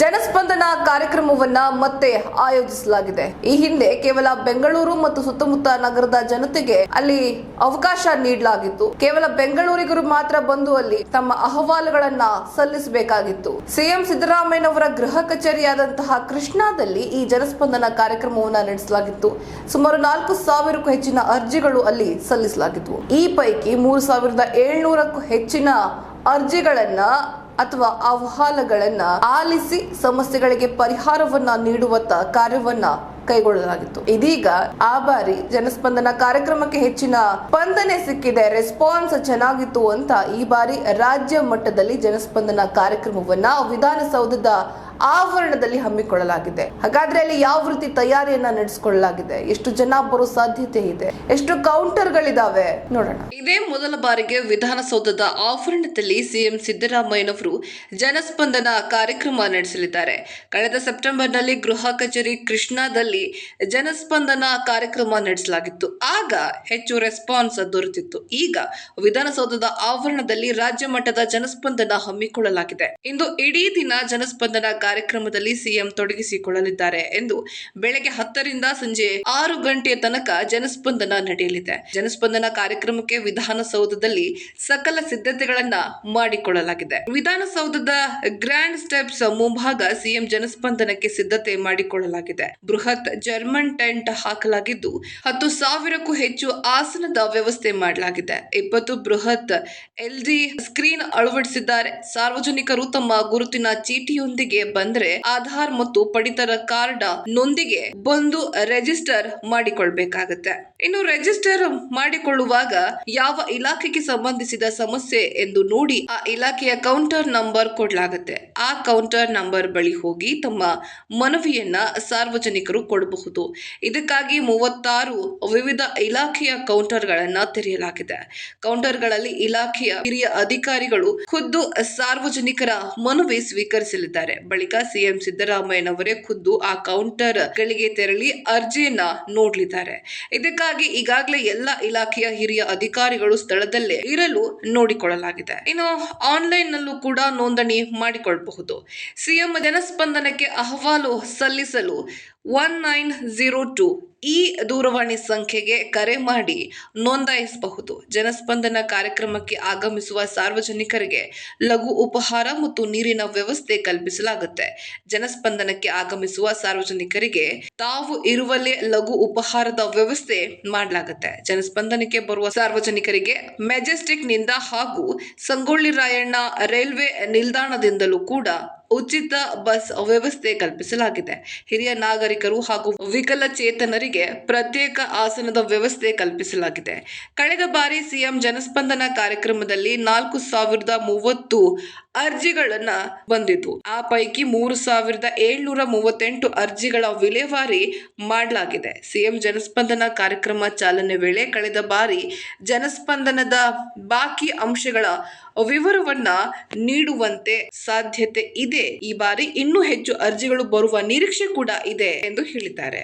ಜನಸ್ಪಂದನ ಕಾರ್ಯಕ್ರಮವನ್ನ ಮತ್ತೆ ಆಯೋಜಿಸಲಾಗಿದೆ. ಈ ಹಿಂದೆ ಕೇವಲ ಬೆಂಗಳೂರು ಮತ್ತು ಸುತ್ತಮುತ್ತ ನಗರದ ಜನತೆಗೆ ಅಲ್ಲಿ ಅವಕಾಶ ನೀಡಲಾಗಿತ್ತು. ಕೇವಲ ಬೆಂಗಳೂರಿಗರು ಮಾತ್ರ ಬಂದು ಅಲ್ಲಿ ತಮ್ಮ ಅಹವಾಲುಗಳನ್ನ ಸಲ್ಲಿಸಬೇಕಾಗಿತ್ತು. ಸಿಎಂ ಸಿದ್ದರಾಮಯ್ಯನವರ ಗೃಹ ಕಚೇರಿಯಾದಂತಹ ಕೃಷ್ಣಾದಲ್ಲಿ ಈ ಜನಸ್ಪಂದನ ಕಾರ್ಯಕ್ರಮವನ್ನ ನಡೆಸಲಾಗಿತ್ತು. ಸುಮಾರು ನಾಲ್ಕು ಸಾವಿರಕ್ಕೂ ಹೆಚ್ಚಿನ ಅರ್ಜಿಗಳು ಅಲ್ಲಿ ಸಲ್ಲಿಸಲಾಗಿತ್ತು ಈ ಪೈಕಿ ಮೂರು ಸಾವಿರದ ಏಳ್ನೂರಕ್ಕೂ ಹೆಚ್ಚಿನ ಅರ್ಜಿಗಳನ್ನ ಅಥವಾ ಅಹವಾಲುಗಳನ್ನ ಆಲಿಸಿ ಸಮಸ್ಯೆಗಳಿಗೆ ಪರಿಹಾರವನ್ನ ನೀಡುವತ್ತ ಕಾರ್ಯವನ್ನ ಕೈಗೊಳ್ಳಲಾಗಿತ್ತು. ಇದೀಗ ಆ ಬಾರಿ ಜನಸ್ಪಂದನ ಕಾರ್ಯಕ್ರಮಕ್ಕೆ ಹೆಚ್ಚಿನ ಸ್ಪಂದನೆ ಸಿಕ್ಕಿದೆ ರೆಸ್ಪಾನ್ಸ್ ಚೆನ್ನಾಗಿತ್ತು ಅಂತ ಈ ಬಾರಿ ರಾಜ್ಯ ಮಟ್ಟದಲ್ಲಿ ಜನಸ್ಪಂದನ ಕಾರ್ಯಕ್ರಮವನ್ನ ವಿಧಾನಸೌಧದ ಆವರಣದಲ್ಲಿ ಹಮ್ಮಿಕೊಳ್ಳಲಾಗಿದೆ. ಹಾಗಾದ್ರೆ ಅಲ್ಲಿ ಯಾವ ರೀತಿ ತಯಾರಿಯನ್ನ ನಡೆಸಿಕೊಳ್ಳಲಾಗಿದೆ? ಎಷ್ಟು ಜನ ಬರೋ ಸಾಧ್ಯತೆ ಇದೆ? ಎಷ್ಟು ಕೌಂಟರ್ ಗಳಿದಾವೆ ನೋಡೋಣ. ಇದೇ ಮೊದಲ ಬಾರಿಗೆ ವಿಧಾನಸೌಧದ ಆವರಣದಲ್ಲಿ ಸಿಎಂ ಸಿದ್ದರಾಮಯ್ಯನವರು ಜನಸ್ಪಂದನ ಕಾರ್ಯಕ್ರಮ ನಡೆಸಲಿದ್ದಾರೆ. ಕಳೆದ ಸೆಪ್ಟೆಂಬರ್ನಲ್ಲಿ ಗೃಹ ಕಚೇರಿ ಕೃಷ್ಣಾದಲ್ಲಿ ಜನಸ್ಪಂದನ ಕಾರ್ಯಕ್ರಮ ನಡೆಸಲಾಗಿತ್ತು. ಆಗ ಹೆಚ್ಚು ರೆಸ್ಪಾನ್ಸ್ ದೊರೆತಿತ್ತು. ಈಗ ವಿಧಾನಸೌಧದ ಆವರಣದಲ್ಲಿ ರಾಜ್ಯ ಮಟ್ಟದ ಜನಸ್ಪಂದನ ಹಮ್ಮಿಕೊಳ್ಳಲಾಗಿದೆ. ಇಂದು ಇಡೀ ದಿನ ಜನಸ್ಪಂದನ ಕಾರ್ಯಕ್ರಮದಲ್ಲಿ ಸಿಎಂ ತೊಡಗಿಸಿಕೊಳ್ಳಲಿದ್ದಾರೆ ಎಂದು ಬೆಳಗ್ಗೆ ಹತ್ತರಿಂದ ಸಂಜೆ ಆರು ಗಂಟೆಯ ತನಕ ಜನಸ್ಪಂದನ ನಡೆಯಲಿದೆ. ಜನಸ್ಪಂದನ ಕಾರ್ಯಕ್ರಮಕ್ಕೆ ವಿಧಾನಸೌಧದಲ್ಲಿ ಸಕಲ ಸಿದ್ಧತೆಗಳನ್ನ ಮಾಡಿಕೊಳ್ಳಲಾಗಿದೆ. ವಿಧಾನಸೌಧದ ಗ್ರ್ಯಾಂಡ್ ಸ್ಟೆಪ್ಸ್ ಮುಂಭಾಗ ಸಿಎಂ ಜನಸ್ಪಂದನಕ್ಕೆ ಸಿದ್ಧತೆ ಮಾಡಿಕೊಳ್ಳಲಾಗಿದೆ. ಬೃಹತ್ ಜರ್ಮನ್ ಟೆಂಟ್ ಹಾಕಲಾಗಿದ್ದು, ಹತ್ತು ಸಾವಿರಕ್ಕೂ ಹೆಚ್ಚು ಆಸನದ ವ್ಯವಸ್ಥೆ ಮಾಡಲಾಗಿದೆ. ಇಪ್ಪತ್ತು ಬೃಹತ್ ಎಲ್ಡಿ ಸ್ಕ್ರೀನ್ ಅಳವಡಿಸಿದ್ದಾರೆ. ಸಾರ್ವಜನಿಕರು ತಮ್ಮ ಗುರುತಿನ ಚೀಟಿಯೊಂದಿಗೆ ಬಂದ್ರೆ ಆಧಾರ್ ಮತ್ತು ಪಡಿತರ ಕಾರ್ಡ್ ನೊಂದಿಗೆ ಬಂದು ರಿಜಿಸ್ಟರ್ ಮಾಡಿಕೊಳ್ಬೇಕಾಗತ್ತೆ. ಇನ್ನು ರಿಜಿಸ್ಟರ್ ಮಾಡಿಕೊಳ್ಳುವಾಗ ಯಾವ ಇಲಾಖೆಗೆ ಸಂಬಂಧಿಸಿದ ಸಮಸ್ಯೆ ಎಂದು ನೋಡಿ ಆ ಇಲಾಖೆಯ ಕೌಂಟರ್ ನಂಬರ್ ಕೊಡಲಾಗುತ್ತೆ. ಆ ಕೌಂಟರ್ ನಂಬರ್ ಬಳಿ ಹೋಗಿ ತಮ್ಮ ಮನವಿಯನ್ನ ಸಾರ್ವಜನಿಕರು ಕೊಡಬಹುದು. ಇದಕ್ಕಾಗಿ ಮೂವತ್ತಾರು ವಿವಿಧ ಇಲಾಖೆಯ ಕೌಂಟರ್ಗಳನ್ನ ತೆರೆಯಲಾಗಿದೆ. ಕೌಂಟರ್ಗಳಲ್ಲಿ ಇಲಾಖೆಯ ಹಿರಿಯ ಅಧಿಕಾರಿಗಳು ಖುದ್ದು ಸಾರ್ವಜನಿಕರ ಮನವಿ ಸ್ವೀಕರಿಸಲಿದ್ದಾರೆ. ಸಿಎಂ ಸಿದ್ದರಾಮಯ್ಯನವರೇ ಖುದ್ದು ಆ ಕೌಂಟರ್ ಗಳಿಗೆ ತೆರಳಿ ಅರ್ಜಿಯನ್ನ ನೋಡಲಿದ್ದಾರೆ. ಇದಕ್ಕಾಗಿ ಈಗಾಗಲೇ ಎಲ್ಲ ಇಲಾಖೆಯ ಹಿರಿಯ ಅಧಿಕಾರಿಗಳು ಸ್ಥಳದಲ್ಲೇ ಇರಲು ನೋಡಿಕೊಳ್ಳಲಾಗಿದೆ. ಇನ್ನು ಆನ್ಲೈನ್ ನಲ್ಲೂ ಕೂಡ ನೋಂದಣಿ ಮಾಡಿಕೊಳ್ಳಬಹುದು ಸಿಎಂ ಜನಸ್ಪಂದನಕ್ಕೆ ಅಹವಾಲು ಸಲ್ಲಿಸಲು ಒನ್ ನೈನ್ ಜೀರೋ ಟು ಈ ದೂರವಾಣಿ ಸಂಖ್ಯೆಗೆ ಕರೆ ಮಾಡಿ ನೋಂದಾಯಿಸಬಹುದು. ಜನಸ್ಪಂದನ ಕಾರ್ಯಕ್ರಮಕ್ಕೆ ಆಗಮಿಸುವ ಸಾರ್ವಜನಿಕರಿಗೆ ಲಘು ಉಪಹಾರ ಮತ್ತು ನೀರಿನ ವ್ಯವಸ್ಥೆ ಕಲ್ಪಿಸಲಾಗುತ್ತೆ. ಜನಸ್ಪಂದನಕ್ಕೆ ಆಗಮಿಸುವ ಸಾರ್ವಜನಿಕರಿಗೆ ತಾವು ಇರುವಲ್ಲೇ ಲಘು ಉಪಹಾರದ ವ್ಯವಸ್ಥೆ ಮಾಡಲಾಗುತ್ತೆ. ಜನಸ್ಪಂದನಕ್ಕೆ ಬರುವ ಸಾರ್ವಜನಿಕರಿಗೆ ಮೆಜೆಸ್ಟಿಕ್ನಿಂದ ಹಾಗೂ ಸಂಗೊಳ್ಳಿ ರಾಯಣ್ಣ ರೈಲ್ವೆ ನಿಲ್ದಾಣದಿಂದಲೂ ಕೂಡ ಉಚಿತ ಬಸ್ ವ್ಯವಸ್ಥೆ ಕಲ್ಪಿಸಲಾಗಿದೆ. ಹಿರಿಯ ನಾಗರಿಕರು ಹಾಗೂ ವಿಕಲಚೇತನರಿಗೆ ಪ್ರತ್ಯೇಕ ಆಸನದ ವ್ಯವಸ್ಥೆ ಕಲ್ಪಿಸಲಾಗಿದೆ. ಕಳೆದ ಬಾರಿ ಸಿಎಂ ಜನಸ್ಪಂದನ ಕಾರ್ಯಕ್ರಮದಲ್ಲಿ ನಾಲ್ಕು ಸಾವಿರದ ಮೂವತ್ತು ಅರ್ಜಿಗಳನ್ನ ಬಂದಿತ್ತು ಆ ಪೈಕಿ ಮೂರು ಸಾವಿರದ ಏಳ್ನೂರ ಮೂವತ್ತೆಂಟು ಅರ್ಜಿಗಳ ವಿಲೇವಾರಿ ಮಾಡಲಾಗಿದೆ. ಸಿಎಂ ಜನಸ್ಪಂದನ ಕಾರ್ಯಕ್ರಮ ಚಾಲನೆ ವೇಳೆ ಕಳೆದ ಬಾರಿ ಜನಸ್ಪಂದನದ ಬಾಕಿ ಅಂಶಗಳ ವಿವರವನ್ನ ನೀಡುವಂತೆ ಸಾಧ್ಯತೆ ಇದೆ. ಈ ಬಾರಿ ಇನ್ನೂ ಹೆಚ್ಚು ಅರ್ಜಿಗಳು ಬರುವ ನಿರೀಕ್ಷೆ ಕೂಡ ಇದೆ ಎಂದು ಹೇಳಿದ್ದಾರೆ.